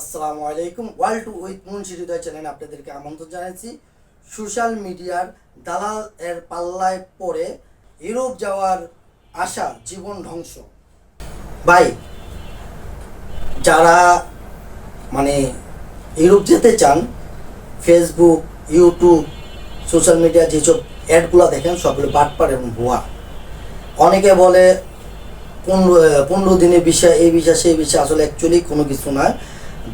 আসসালামু আলাইকুম। World tour with Munshi Hridoy চ্যানেলে আপনাদেরকে আমন্ত্রণ জানাচ্ছি। সোশ্যাল মিডিয়ার দালাল এর পাল্লায় পড়ে ইউরোপ যাওয়ার আশা, জীবন ধ্বংস। ভাই, যারা মানে ইউরোপ যেতে চান ফেসবুক ইউটিউব সোশ্যাল মিডিয়া যেসব অ্যাডগুলো দেখেন, সবগুলো বাটপার এবং ভুয়া। অনেকে বলে, পনেরো পনেরো দিনের বিষয়, এই বিষয়, সেই বিষয় আসলে অ্যাকচুয়ালি কোনো কিছু না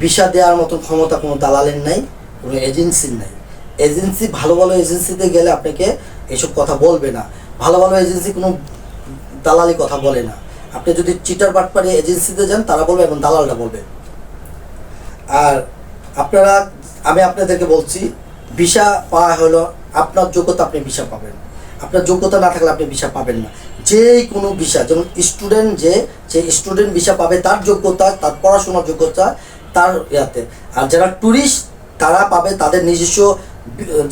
ভিসা দেওয়ার মতো ক্ষমতা কোনো দালালের নাই, কোনো এজেন্সির নাই। এজেন্সি, ভালো ভালো এজেন্সিতে গেলে আপনাকে এসব কথা বলবে না। ভালো ভালো এজেন্সি কোনো দালালি কথা বলে না। আপনি যদি চিটার বাটপারি এজেন্সিতে যান, তারা বলবে এবং দালালটা বলবে। আর আপনারা, আমি আপনাদেরকে বলছি, ভিসা পাওয়া হলো, আপনার যোগ্যতা আপনি ভিসা পাবেন। আপনার যোগ্যতা না থাকলে আপনি ভিসা পাবেন না। যে কোনো ভিসা, যেমন স্টুডেন্ট যে যে স্টুডেন্ট ভিসা পাবে, তার যোগ্যতা, তার পড়াশোনার যোগ্যতা তার ইয়াতে। আর যারা ট্যুরিস্ট তারা পাবে তাদের নিজস্ব,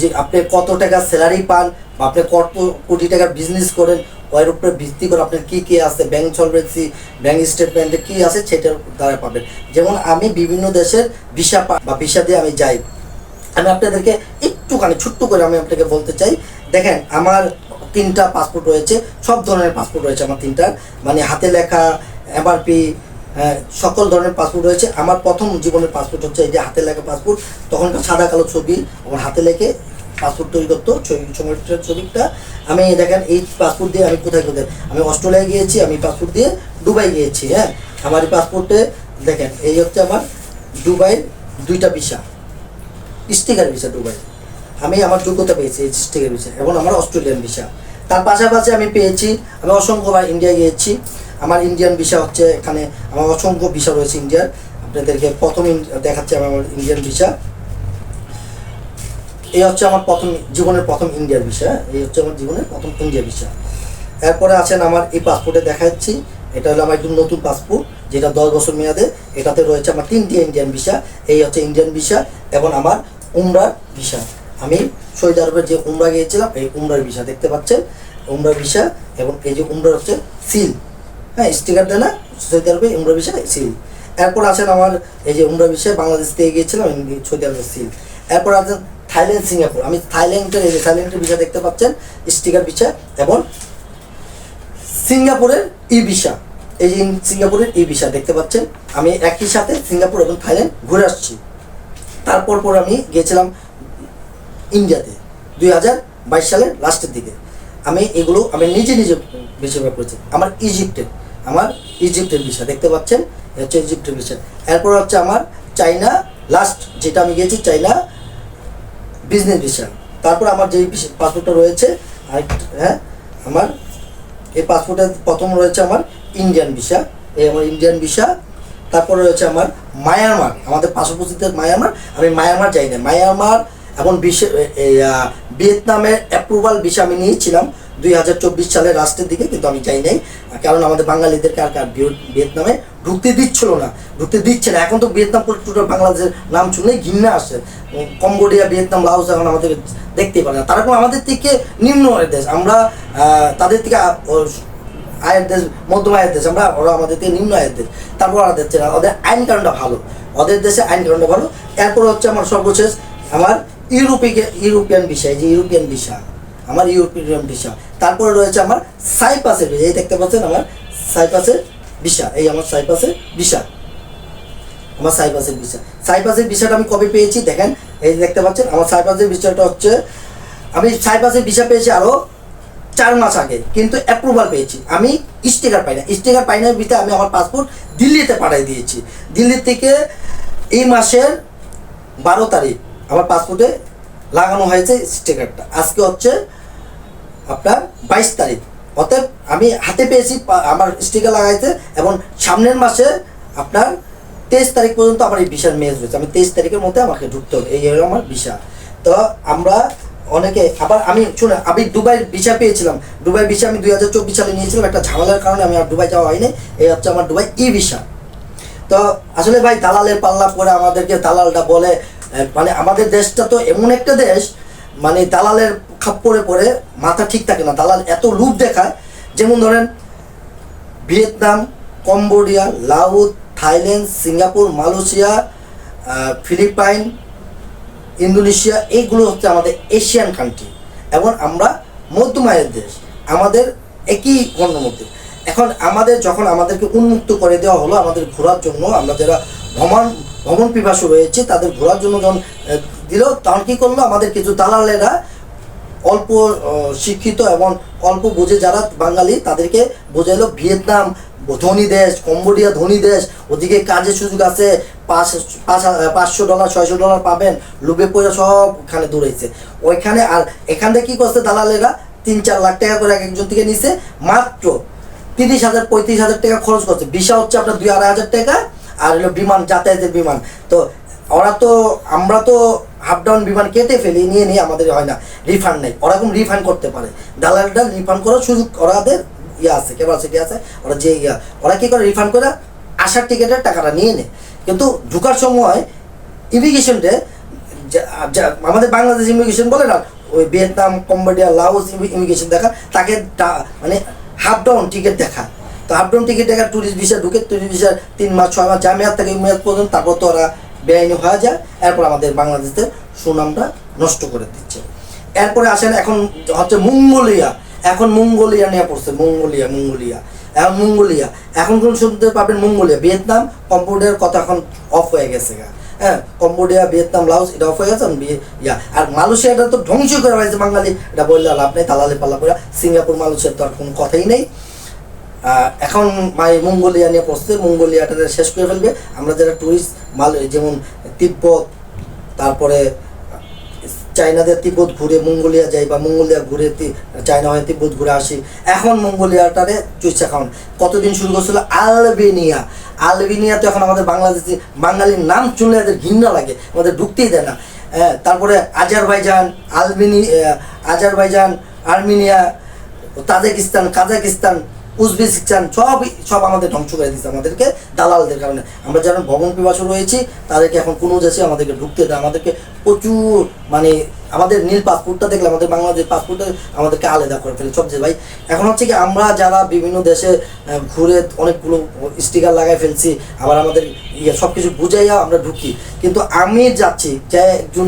যে আপনি কত টাকা স্যালারি পান বা আপনি কত কোটি টাকার বিজনেস করেন ওর উপরে ভিত্তি করে আপনার কী কী আছে ব্যাংক সলভেন্সি ব্যাংক স্টেটমেন্টে কী আছে সেটার দ্বারা পাবেন। যেমন আমি বিভিন্ন দেশের ভিসা বা ভিসা দিয়ে আমি যাই। আমি আপনাদেরকে একটুখানি, ছোট্ট করে আমি আপনাকে বলতে চাই। দেখেন, আমার তিনটা পাসপোর্ট রয়েছে, সব ধরনের পাসপোর্ট রয়েছে আমার তিনটার। মানে হাতে লেখা এমআরপি সকল ধরনের পাসপোর্ট রয়েছে। আমার প্রথম জীবনের পাসপোর্ট হচ্ছে এই যে হাতে লেখা পাসপোর্ট তখনকার সাদা কালো ছবি, আমার হাতে লেখে পাসপোর্ট তৈরি করতো, ছবি ছবিটা। আমি দেখেন, এই পাসপোর্ট দিয়ে আমি কোথায় কোথায় আমি অস্ট্রেলিয়া গিয়েছি, আমি পাসপোর্ট দিয়ে দুবাই গিয়েছি হ্যাঁ। আমার এই পাসপোর্টে দেখেন, এই হচ্ছে আমার দুবাইয়ের দুইটা ভিসা স্টিকার ভিসা দুবাই। আমি আমার যোগ্যতা পেয়েছি এই স্টিকার ভিসা এবং আমার অস্ট্রেলিয়ান ভিসা তার পাশাপাশি আমি পেয়েছি, আমি অসংখ্যবার ইন্ডিয়া গিয়েছি। আমার ইন্ডিয়ান ভিসা হচ্ছে এখানে, আমার অসংখ্য ভিসা রয়েছে ইন্ডিয়ার আপনাদেরকে প্রথম দেখাচ্ছি আমার ইন্ডিয়ান ভিসা এই হচ্ছে আমার প্রথম জীবনের প্রথম ইন্ডিয়ার ভিসা এই হচ্ছে আমার জীবনের প্রথম ইন্ডিয়া ভিসা এরপরে আছেন আমার এই পাসপোর্টে দেখাচ্ছি। এটা হলো আমার একদম নতুন পাসপোর্ট যেটা দশ বছর মেয়াদে। এটাতে রয়েছে আমার তিনটি ইন্ডিয়ান ভিসা এই হচ্ছে ইন্ডিয়ান ভিসা এবং আমার উমরার ভিসা আমি সৌদি আরবের যে উমরা গিয়েছিলাম, এই উমরার ভিসা দেখতে পাচ্ছেন। উমরার ভিসা এবং এই যে উমরার হচ্ছে সিল। হ্যাঁ স্টিকার দেয় না সৌদি আরবে, উমরা ভিসা সিল এরপর আছেন আমার এই যে উমরা ভিসা বাংলাদেশ থেকে গিয়েছিলাম সৌদি আরবের সিল এরপর আছেন থাইল্যান্ড, সিঙ্গাপুর. আমি থাইল্যান্ডের এই যে থাইল্যান্ডের ভিসা দেখতে পাচ্ছেন স্টিকার ভিসা, এবং সিঙ্গাপুরের ই ভিসা। এই যে সিঙ্গাপুরের ই ভিসা দেখতে পাচ্ছেন, আমি একই সাথে সিঙ্গাপুর এবং থাইল্যান্ড ঘুরে আসছি। তারপর পর আমি গিয়েছিলাম ইন্ডিয়াতে, দুই হাজার বাইশ সালের লাস্টের দিকে। আমি এগুলো আমি নিজে নিজে বের করেছি আমার ইজিপ্টের আমার ইজিপ্টের ভিসা, দেখতে পাচ্ছেন? হচ্ছে ইজিপ্টের ভিসা। এরপর হচ্ছে আমার চাইনা লাস্ট যেটা আমি গিয়েছি, চাইনা বিজনেস ভিসা তারপর আমার যেই পাসপোর্টটা রয়েছে আরেকটা হ্যাঁ আমার এই পাসপোর্টে প্রথম রয়েছে আমার ইন্ডিয়ান ভিসা এই আমার ইন্ডিয়ান ভিসা তারপরে রয়েছে আমার মায়ানমার আমাদের পার্শ্ববর্তীতে মায়ানমার আমি মায়ানমার যাই না। মায়ানমার এবং বিশ্বে ভিয়েতনামের অ্যাপ্রুভাল ভিসা আমি নিয়েছিলাম। দুই হাজার চব্বিশ সালের লাস্টের দিকে, কিন্তু আমি যাই নাই। কারণ আমাদের বাঙালিদেরকে আর কার ভিয়েত- ভিয়েতনামে ঢুকতে দিচ্ছিল না। ঢুকতে দিচ্ছে না। এখন তো ভিয়েতনাম টোটাল বাংলাদেশের নাম শুনলেই ঘৃণা আসে। কম্বোডিয়া, ভিয়েতনাম লাওস এখন আমাদের দেখতেই পারে না। তারা এখন আমাদের থেকে নিম্ন আয়ের দেশ। আমরা তাদের থেকে আয়ের দেশ, মধ্যম আয়ের দেশ। আমরা, ওরা আমাদের থেকে নিম্ন আয়ের দেশ। তারপর ওরা দিচ্ছে না। ওদের আইন কারণটা ভালো। ওদের দেশে আইন কারণটা ভালো। এরপর হচ্ছে আমার সর্বশেষ আমার ইউরোপিকে, ইউরোপিয়ান এই যে ইউরোপিয়ান ভিসা আমার ইউরোপিয়ান ভিসা। তারপরে রয়েছে আমার সাইপাসের ভিসা। এই দেখতে পাচ্ছেন আমার সাইপাসের ভিসা। এই আমার সাইপাসের ভিসা। আমার সাইপাসের ভিসা। সাইপাসের ভিসাটা আমি কবে পেয়েছি? দেখেন, এই দেখতে পাচ্ছেন, আমার সাইপাসের ভিসাটা হচ্ছে, আমি সাইপাসের ভিসা পেয়েছি আরও চার মাস আগে, কিন্তু অ্যাপ্রুভাল পেয়েছি। আমি স্টিকার পাই না। স্টিকার পাই না ভিতরে আমি আমার পাসপোর্ট দিল্লিতে পাঠাই দিয়েছি। দিল্লি থেকে এই মাসের বারো তারিখ আমার পাসপোর্টে লাগানো হয়েছে স্টিকারটা আজকে হচ্ছে আপনার বাইশ তারিখ। অতএব আমি হাতে পেয়েছি আমার স্টিকার লাগাইতে এবং সামনের মাসে আপনার তেইশ তারিখ পর্যন্ত আমার এই ভিসার মেজ রয়েছে। আমি তেইশ তারিখের মধ্যে আমাকে ঢুকতে হবে। এই হলো আমার ভিসা। তো আমরা অনেকে, আবার আমি শুনে, আমি দুবাই ভিসা পেয়েছিলাম। দুবাই ভিসা আমি দুই হাজার চব্বিশ সালে নিয়েছিলাম। একটা ঝামেলার কারণে আমি আর দুবাই যাওয়া হয়নি। এই হচ্ছে আমার দুবাই ই ভিসা। তো আসলে ভাই, দালালের পাল্লা পরে আমাদেরকে দালালটা বলে মানে আমাদের দেশটা তো এমন একটা দেশ মানে দালালের খাপ্পরে পরে মাথা ঠিক থাকে না। দালাল এত রূপ দেখায়, যেমন ধরেন Vietnam, Cambodia Laos Thailand, Singapore, Malaysia Philippines, Indonesia, এইগুলো হচ্ছে আমাদের এশিয়ান কান্ট্রি এবং আমরা মধ্যমায়ের দেশ, আমাদের একই গণ্যমধ্যে এখন আমাদের যখন আমাদেরকে উন্মুক্ত করে দেওয়া হলো, আমাদের ঘোরার জন্য, আমরা যারা ভ্রমণ ভ্রমণ পিপাসু রয়েছে, তাদের ঘোরার জন্য যখন দিল, তখন কী করল, আমাদের কিছু দালালেরা অল্প শিক্ষিত এবং অল্প বুঝে যারা বাঙালি, তাদেরকে বোঝাইলো ভিয়েতনাম, ধনী দেশ, কম্বোডিয়া ধনী দেশ, ওদিকে কাজের সুযোগ আছে, পাঁচ পাঁচশো ডলার, ছয়শো ডলার পাবেন লুবে পয়সা সব ওখানে দৌড়াইছে। ওইখানে আর এখান থেকে কী করছে দালালেরা? তিন, চার লাখ টাকা করে এক একজন থেকে নিছে, মাত্র তিরিশ হাজার, পঁয়ত্রিশ হাজার টাকা খরচ করছে। ভিসা হচ্ছে আপনার দুই আড়াই হাজার টাকা, আর হলো বিমান, যাতায়াতের বিমান। তো ওরা তো, আমরা তো হাফ ডাউন বিমান কেটে ফেলি নিয়ে নিয়ে আমাদের হয় না। রিফান্ড নেই। ওরা এখন রিফান্ড করতে পারে। দালালটা রিফান্ড করার সুযোগ ওরাদের ইয়ে আছে ক্যাপাসিটি আছে। ওরা যে ইয়া, ওরা কি করে রিফান্ড করে? আসার টিকিটের টাকাটা নিয়ে নেয়। কিন্তু ঢুকার সময় ইমিগ্রেশনটা আমাদের বাংলাদেশ ইমিগ্রেশন বলে না, ওই ভিয়েতনাম, কম্বোডিয়া লাউস ইমিগ্রেশন দেখা, তাকে মানে হাফ ডাউন টিকিট দেখা। তো হাফ ডাউন টিকিট দেখা ট্যুরিস্ট ভিসা ঢুকে ট্যুরিস্ট ভিসা তিন মাস, ছয় মাস যা মেয়াদ থাকে মেয়াদ পর্যন্ত, তারপর তো ওরা বেআইনি হয়ে যায়, এরপর আমাদের বাংলাদেশের সুনামটা নষ্ট করে দিচ্ছে। এরপরে আসেন এখন হচ্ছে মঙ্গোলিয়া। এখন মঙ্গোলিয়া নিয়ে পড়ছে, মঙ্গোলিয়া মঙ্গোলিয়া। এখন মঙ্গোলিয়া। এখন কোন শুনতে পাবেন মঙ্গোলিয়া? ভিয়েতনাম, কম্বোডিয়ার কথা এখন অফ হয়ে গেছে গা। হ্যাঁ কম্বোডিয়া, ভিয়েতনাম, লাওস, এটা অফ হয়ে গেছে ইয়া। আর মালয়েশিয়াটা তো ধ্বংস করে ফেলেছে বাঙালি। এটা বললে লাভ নেই তালালে পাল্লা করে সিঙ্গাপুর, মালয়েশিয়ার তো আর কোনো কথাই নেই। এখন মাই মঙ্গোলিয়া নিয়ে পড়ছে মঙ্গোলিয়াটা শেষ করে ফেলবে। আমরা যারা টুরিস্ট মাল যেমন তিব্বত, তারপরে চাইনাদের তিব্বত ঘুরে মঙ্গোলিয়া যাই বা মঙ্গোলিয়া ঘুরে চায়না হয়ে তিব্বত ঘুরে আসি। এখন মঙ্গোলিয়াটারে চুইচা খাওয়ান কতদিন শুরু করছিল? আলবেনিয়া। আলবেনিয়া তো এখন আমাদের বাংলাদেশি বাঙালির নাম শুনলে এদের ঘৃণা লাগে, আমাদের ঢুকতেই দেয় না। তারপরে Azerbaijan, Albania Azerbaijan, Armenia, Tajikistan, Kazakhstan Uzbekistan সবই সব আমাদের ধ্বংস করে দিচ্ছে আমাদেরকে, দালালদের কারণে। আমরা যারা ভবন পিপাসু রয়েছি তাদেরকে এখন কোনো দেশে আমাদেরকে ঢুকতে দেয় আমাদেরকে প্রচুর মানে আমাদের নীল পাসপোর্টটা দেখলে আমাদের বাংলাদেশ পাসপোর্টটা আমাদেরকে আলাদা করে ফেলে। সবচেয়ে ভাই, এখন হচ্ছে কি আমরা যারা বিভিন্ন দেশে ঘুরে অনেকগুলো স্টিকার লাগাই ফেলছি, আবার আমাদের ইয়ে সব কিছু বুঝাইয়া আমরা ঢুকি। কিন্তু আমি যাচ্ছি, যে একজন,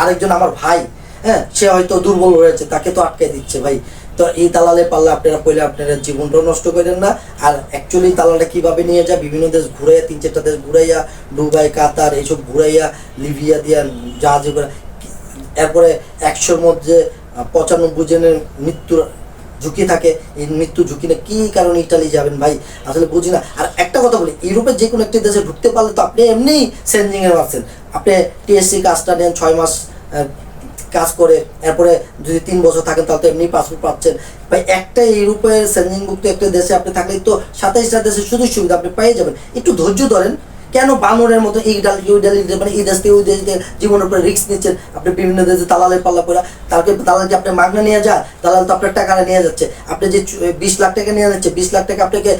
আরেকজন আমার ভাই হ্যাঁ সে হয়তো দুর্বল রয়েছে, তাকে তো আটকে দিচ্ছে ভাই। তো এই দালালে পারলে আপনারা পড়লে আপনারা জীবনটাও নষ্ট করেন না। আর অ্যাকচুয়ালি দালালটা কীভাবে নিয়ে যায়? বিভিন্ন দেশ ঘুরাইয়া, তিন চারটা দেশ ঘুরাইয়া, দুবাই, কাতার, এইসব ঘুরাইয়া, লিবিয়া দিয়া জাহাজে করে এরপরে একশোর মধ্যে পঁচানব্বই জনের মৃত্যুর ঝুঁকি থাকে। এই মৃত্যু ঝুঁকি না কী কারণে ইটালি যাবেন ভাই? আসলে বুঝি না। আর একটা কথা বলি, ইউরোপের যে কোনো একটি দেশে ঢুকতে পারলে তো আপনি এমনিই সেন্জিংয়ে পাচ্ছেন আপনি টিএসসি কাজটা নেন, ছয় মাস কাজ করে, এরপরে যদি তিন বছর থাকেন তাহলে তো এমনি পাসপোর্ট পাচ্ছেন। ভাই, একটা ইউরোপের সেন্জিংভুক্ত একটা দেশে আপনি থাকলে তো সাতাইশটা দেশের সুযোগ সুবিধা আপনি পেয়ে যাবেন। একটু ধৈর্য ধরেন, কেন বানরের মতো এই ডাল, ওই ডাল মানে এই দেশ থেকে, ওই দেশ থেকে জীবনের উপরে রিস্ক নিচ্ছেন? আপনি বিভিন্ন দেশে দালালের পাল্লা পড়া তারকে দালাল কি আপনি মাগনা নিয়ে যায়? দালাল তো আপনার টাকা নিয়ে যাচ্ছে। আপনি যে বিশ লাখ টাকা নিয়ে যাচ্ছে, বিশ লাখ টাকা আপনাকে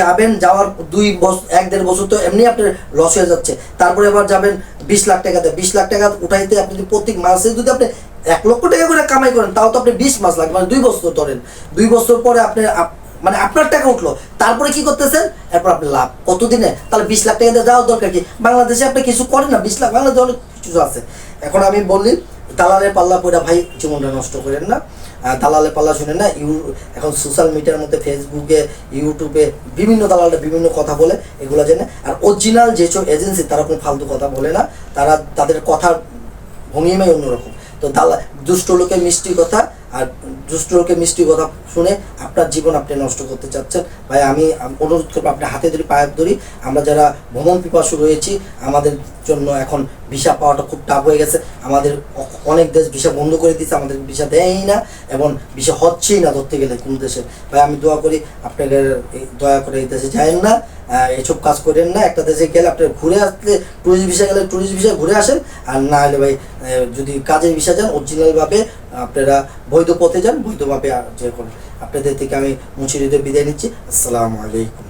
যাবেন যাওয়ার দুই বছর, এক দেড় বছর তো এমনি আপনার লস হয়ে যাচ্ছে। তারপরে আবার যাবেন বিশ লাখ টাকাতে। বিশ লাখ টাকা উঠাইতে আপনি যদি প্রত্যেক মাসে যদি আপনি এক লক্ষ টাকা করে কামাই করেন, তাও তো আপনি বিশ মাস লাগবে মানে দুই বছর ধরেন। দুই বছর পরে আপনি মানে আপনার টাকা উঠল, তারপরে কি করতেছেন? এরপর আপনি লাভ। কতদিনে? তাহলে বিশ লাখ টাকা দিয়ে যাওয়ার দরকার কি? বাংলাদেশে আপনি কিছু করেন না, বিশ লাখ, বাংলাদেশে অনেক কিছু আছে। এখন আমি বললি দালালের পাল্লা পড়া ভাই, জীবনটা নষ্ট করেন না। আহ, দালালের পাল্লা শুনে না ইউ এখন সোশ্যাল মিডিয়ার মধ্যে ফেসবুকে ইউটিউবে বিভিন্ন দালালরা বিভিন্ন কথা বলে এগুলো জেনে। আর অরিজিনাল যেসব এজেন্সি তারা কোনো ফালতু কথা বলে না। তারা তাদের কথার ভঙ্গিমাই অন্যরকম। তো দালা দুষ্ট লোকে মিষ্টি কথা আর দুষ্ট লোকে মিষ্টি কথা শুনে আপনার জীবন আপনি নষ্ট করতে চাচ্ছেন। ভাই আমি অনুরোধ করব আপনি হাতে ধরি পায়ে ধরি আমরা যারা ভ্রমণ পিপাসু রয়েছি আমাদের জন্য এখন ভিসা পাওয়াটা খুব টাফ হয়ে গেছে। আমাদের অনেক দেশ ভিসা বন্ধ করে দিচ্ছে আমাদের ভিসা দেয়ই না এবং ভিসা হচ্ছেই না ধরতে গেলে কোন দেশে। ভাই, আমি দোয়া করি আপনাদের দয়া করে এই দেশে যায়েন না এসব কাজ করেন না। একটা দেশে গেলে আপনার ঘুরে আসলে ট্যুরিস্ট ভিসা গেলে ট্যুরিস্ট ভিসা ঘুরে আসেন, আর না হলে ভাই যদি কাজের ভিসা যান অরিজিনালভাবে আপনারা বৈধ পথে যান, বৈধভাবে যে করেন আপনাদের থেকে আমি মুছিরিতে বিদায় নিচ্ছি। আসসালামু আলাইকুম।